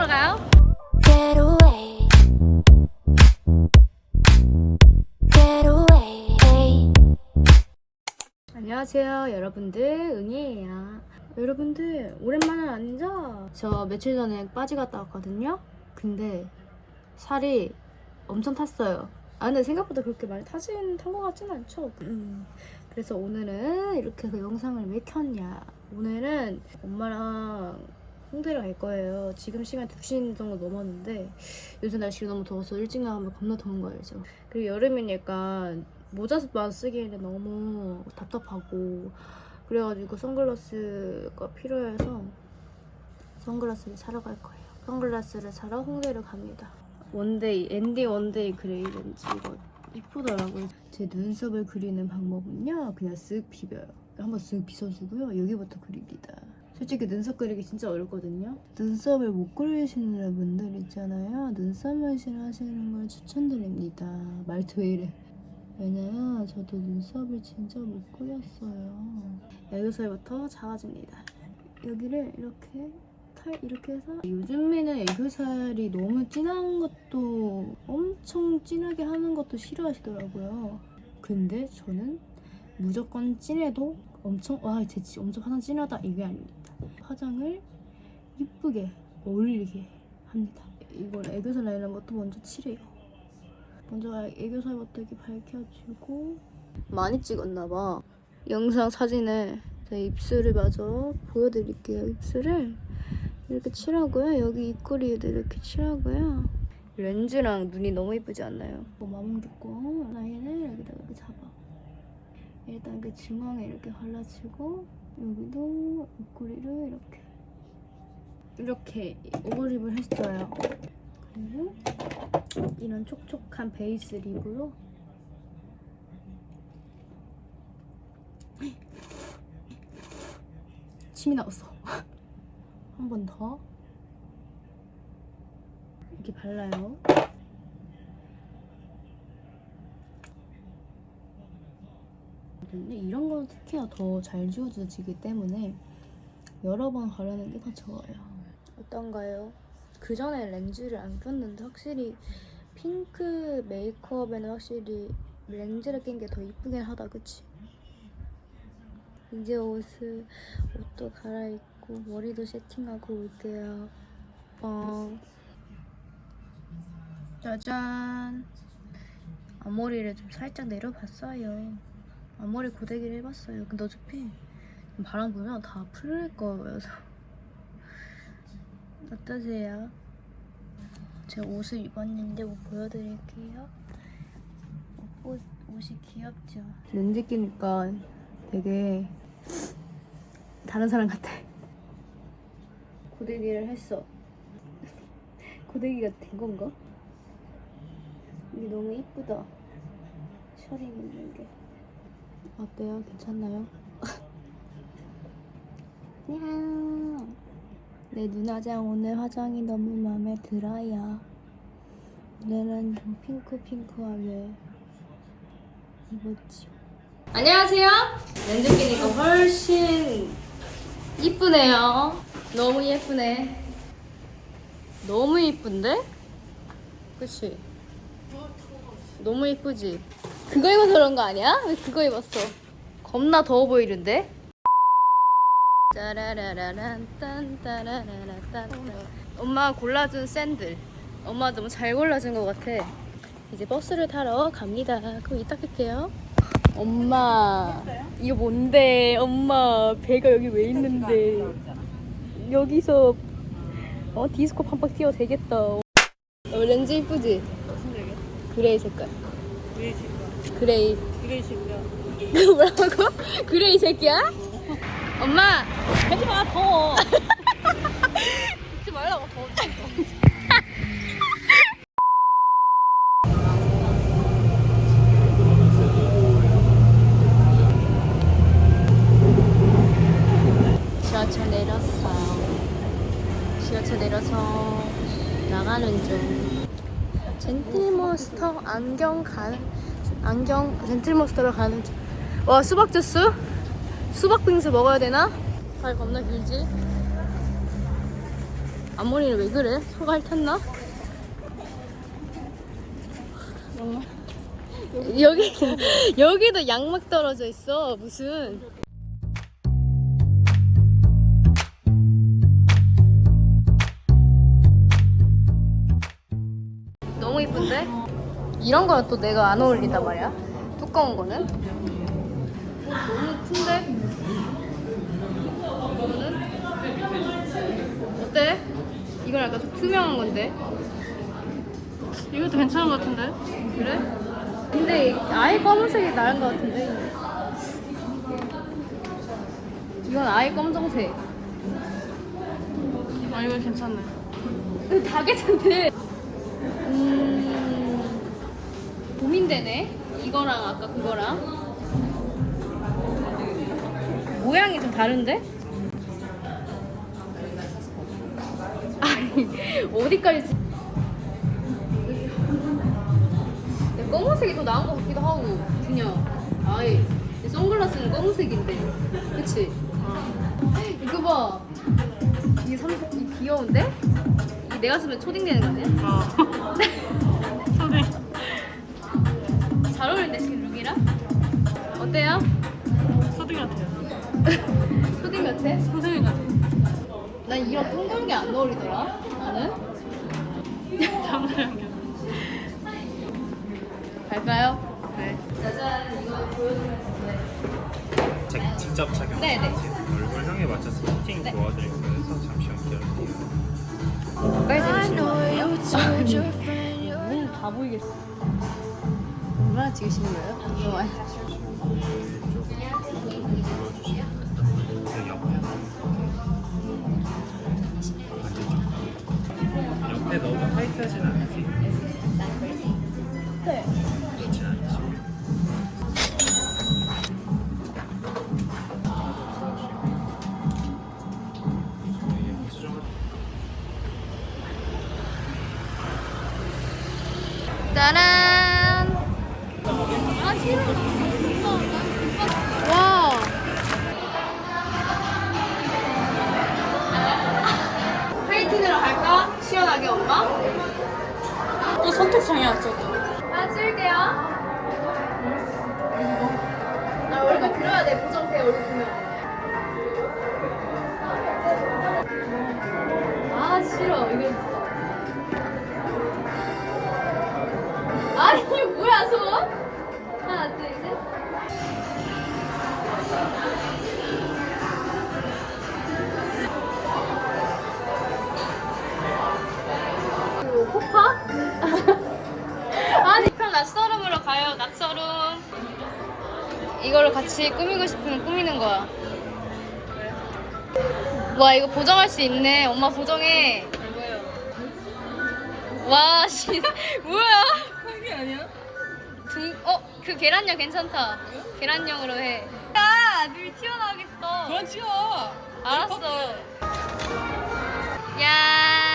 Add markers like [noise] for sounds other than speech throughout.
먹으러 가요? Get away. Get away. 안녕하세요 여러분들 응이에요 여러분들 오랜만은 아니죠? 저 며칠 전에 빠지 갔다 왔거든요 근데 살이 엄청 탔어요 아 근데 생각보다 그렇게 많이 타진 탄 것 같진 않죠 음, 그래서 오늘은 이렇게 그 영상을 왜 켰냐 오늘은 엄마랑 홍대를 갈 거예요 지금 시간 2시 정도 넘었는데 요새 날씨가 너무 더워서 일찍 나가면 겁나 더운 거 알죠 그리고 약간 모자만 쓰기에는 너무 답답하고 그래가지고 선글라스가 필요해서 선글라스를 사러 갈 거예요. 선글라스를 사러 홍대를 갑니다. 원데이, 앤디 원데이 그레이 렌즈 이거 이쁘더라고요. 제 눈썹을 그리는 방법은요. 그냥 쓱 비벼요. 한번 쓱 빗어주고요. 여기부터 그립니다. 솔직히 눈썹 그리기 진짜 어렵거든요. 눈썹을 못 그리시는 분들 있잖아요. 눈썹 문신 하시는 걸 추천드립니다. 말투 왜 이래? 왜냐면 저도 눈썹을 진짜 못 그렸어요. 애교살부터 작아집니다. 여기를 이렇게 탈 이렇게 해서 요즘에는 애교살이 너무 진한 것도 엄청 진하게 하는 것도 싫어하시더라고요. 근데 저는 무조건 진해도 엄청 와 대체 엄청 화장 진하다 이게 아닙니다. 화장을 이쁘게 어울리게 합니다. 이걸 애교살 내는 것도 먼저 칠해요. 먼저 애교살부터 이렇게 밝혀주고 많이 찍었나봐 영상 사진에 제 입술을 마저 보여드릴게요 입술을 이렇게 칠하고요 여기 입꼬리에도 이렇게 칠하고요 렌즈랑 눈이 너무 이쁘지 않나요? 뭐 마뭉개고 라인을 여기다가 이렇게 잡아 일단 그 중앙에 이렇게 발라주고 여기도 입꼬리를 이렇게 이렇게 오버립을 했어요 그리고 이런 촉촉한 베이스 립으로 침이 나왔어. [laughs] 한 번 더. 이렇게 발라요. 근데 이런 건 특히나 더 잘 지워지기 때문에 여러 번 바르는 게 더 좋아요. 어떤가요? 그 전에 렌즈를 안 꼈는데 확실히 핑크 메이크업에는 확실히 렌즈를 낀 게 더 이쁘긴 하다, 그치? 이제 옷을 옷도 갈아입고 머리도 세팅하고 올게요. 어. 짜잔. 앞머리를 좀 살짝 내려봤어요. 앞머리 고데기를 해봤어요. 근데 어차피 바람 불면 다 풀릴 거여서. [laughs] 어떠세요? 제가 옷을 입었는데 뭐 보여드릴게요. 옷, 옷이 귀엽죠? 렌즈 끼니까 되게 다른 사람 같아. 고데기를 했어. [laughs] 고데기가 된 건가? 이게 너무 이쁘다. 셔링 있는 게. 어때요? 괜찮나요? [laughs] 안녕. 내 눈화장 오늘 화장이 너무 마음에 들어요. 오늘은 좀 핑크핑크하게 입었지요. 안녕하세요. 렌즈 끼니까 훨씬 이쁘네요. 너무 예쁘네. 너무 이쁜데? 그치? 너무 이쁘지? 그거 입어서 그런 거 아니야? 왜 그거 입었어? 겁나 더워 보이는데? 엄마가 골라준 샌들. 엄마 너무 잘 골라준 것 같아. 이제 버스를 타러 갑니다. 그럼 이따 뵐게요. 엄마 이거 뭔데? 엄마 배가 여기 왜 있는데? 여기서 어 디스코 팡팡 뛰어도 되겠다. 어, 렌즈 이쁘지? 그레이 색깔 그레이. 그레이 색이야. [laughs] 뭐라고? 그레이 새끼야? 엄마 하지 마, 더워. [laughs] 잊지 말라고, 더워. 지하철 내렸어요. 지하철 내려서 나가는 중. 젠틀몬스터 안경 가는 안경 젠틀몬스터로 가는 중. 와 수박 주스? 수박 빙수 먹어야 되나? 발 겁나 길지? 앞머리는 왜 그래? 소가 핥혔나? 여기도 여기도 양막 떨어져 있어 무슨 이런 거는 또 내가 안 어울린단 말이야 두꺼운 거는 너무 큰데? 이거는? 어때? 이건 약간 좀 투명한 건데 이것도 괜찮은 것 같은데? 그래? 근데 아예 검은색이 나은 것 같은데 이건 아예 검정색 아 이거 괜찮네. 근데 다 괜찮대 고민되네 이거랑 아까 그거랑 모양이 좀 다른데? 아니 어디까지 지- 근데 검은색이 더 나은 것 같기도 하고 그냥 내 선글라스는 검은색인데 그치? 이거 봐 이게 삼 이 귀여운데? 이게 내가 쓰면 초딩 되는 거 아니야? [laughs] 잘 어울린다 지금 룩이랑 어때요? 소딩 같아요. [laughs] 초딩 같아? 선생님 같아. 난 이런 동그란 게안 어울리더라 나는 장난이야. 갈까요? 네. 짜잔 이거 보여드리면 좋네 제- 직접 착용. 네네. 얼굴형에 맞춰서 피팅 네. 도와드릴 거여서 잠시만 기다려주세요. friend you 눈다 보이겠어 얼마나 찍으시는 거예요? 옆에 반대쪽. 옆에 너무 타이트하진 않지? 시원하게 엄마? 또 선택장이야 저거. 하나 찍을게요. 나 얼굴 그려야 돼. 보정돼 얼굴 보면. 아 싫어. 이거 아니 뭐야 손하 이걸로 같이 꾸미고 싶으면 꾸미는 거야. 와 이거 보정할 수 있네. 엄마 보정해. 와 씨, [laughs] 뭐야? 한게 아니야? 둥, 어? 그 계란형 괜찮다. 계란형으로 해. 야! 눈 튀어나오겠어. 그만 치워. 알았어. 야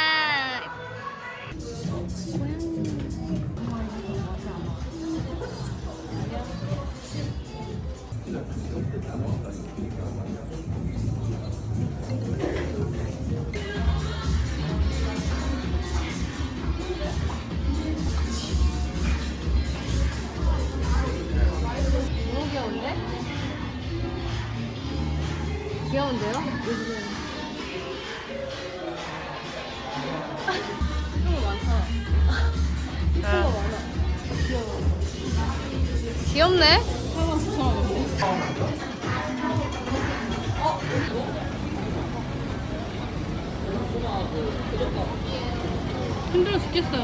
힘들어 죽겠어요.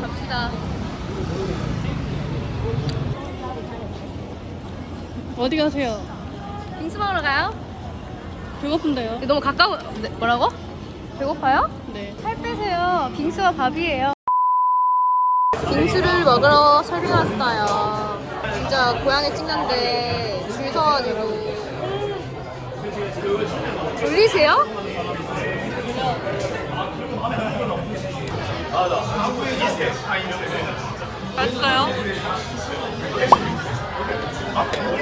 갑시다. 어디 가세요? 빙수 먹으러 가요? 배고픈데요? 너무 가까워. 네, 뭐라고? 배고파요? 네. 살 빼세요. 빙수와 밥이에요. 빙수를 먹으러 설비 왔어요. 진짜 고향에 찍는데 줄 서가지고. 졸리세요? 맛있어요?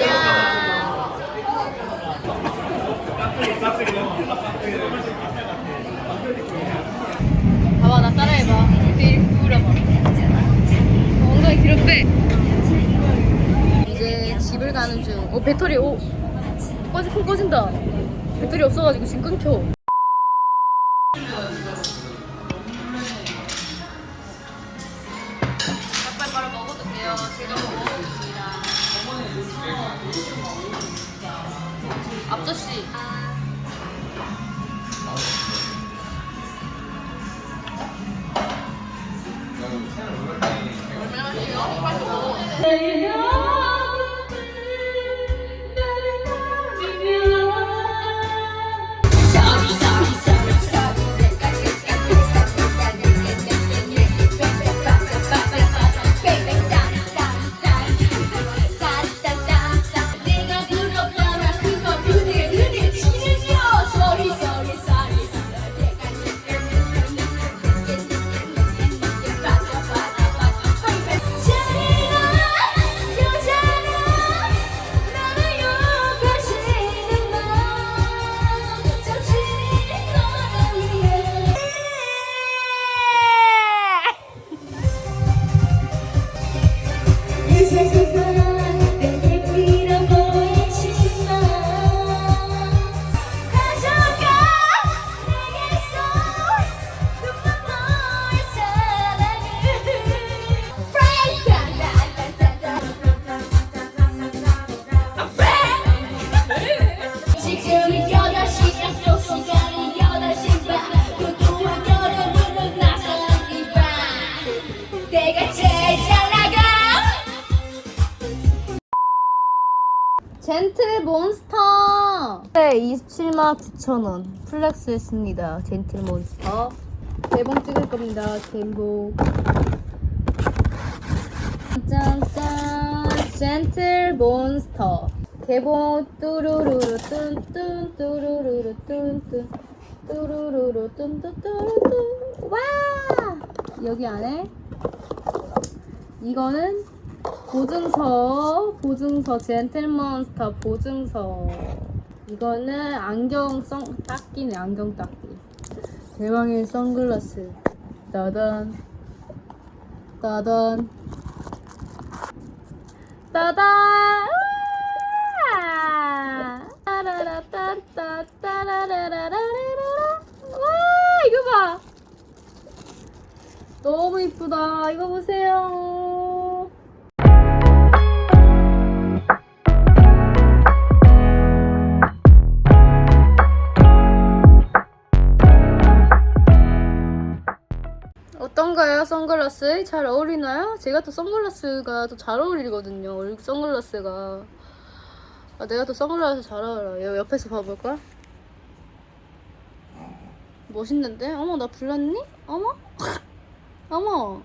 야. 뒤로 빼. 이제 집을 가는 중. 어 배터리 오 꺼지 폰 꺼진다. 배터리 없어가지고 지금 끊겨. 27만 9천원. 플렉스 했습니다. 젠틀 몬스터. 개봉 찍을 겁니다. 개봉. 짠짠. 젠틀 몬스터. 개봉 뚜루루루 뚠뚠 뚜루루루 뚠뚠 뚜루루루 뚠뚠 와! 여기 안에 이거는 보증서, 보증서, 젠틀몬스터 보증서. 이거는 안경 선, 닦기네, 안경 닦기. 대왕의 선글라스. 따단. 따단. 따단! 와, 이거 봐! 너무 이쁘다. 이거 보세요. 어떤가요, 선글라스? 잘 어울리나요? 제가 또 선글라스가 또 잘 어울리거든요. 선글라스가. 아, 내가 또 선글라스 잘 어울려. 옆에서 봐볼까? 멋있는데? 어머, 나 불났니? 어머? [laughs] 어머.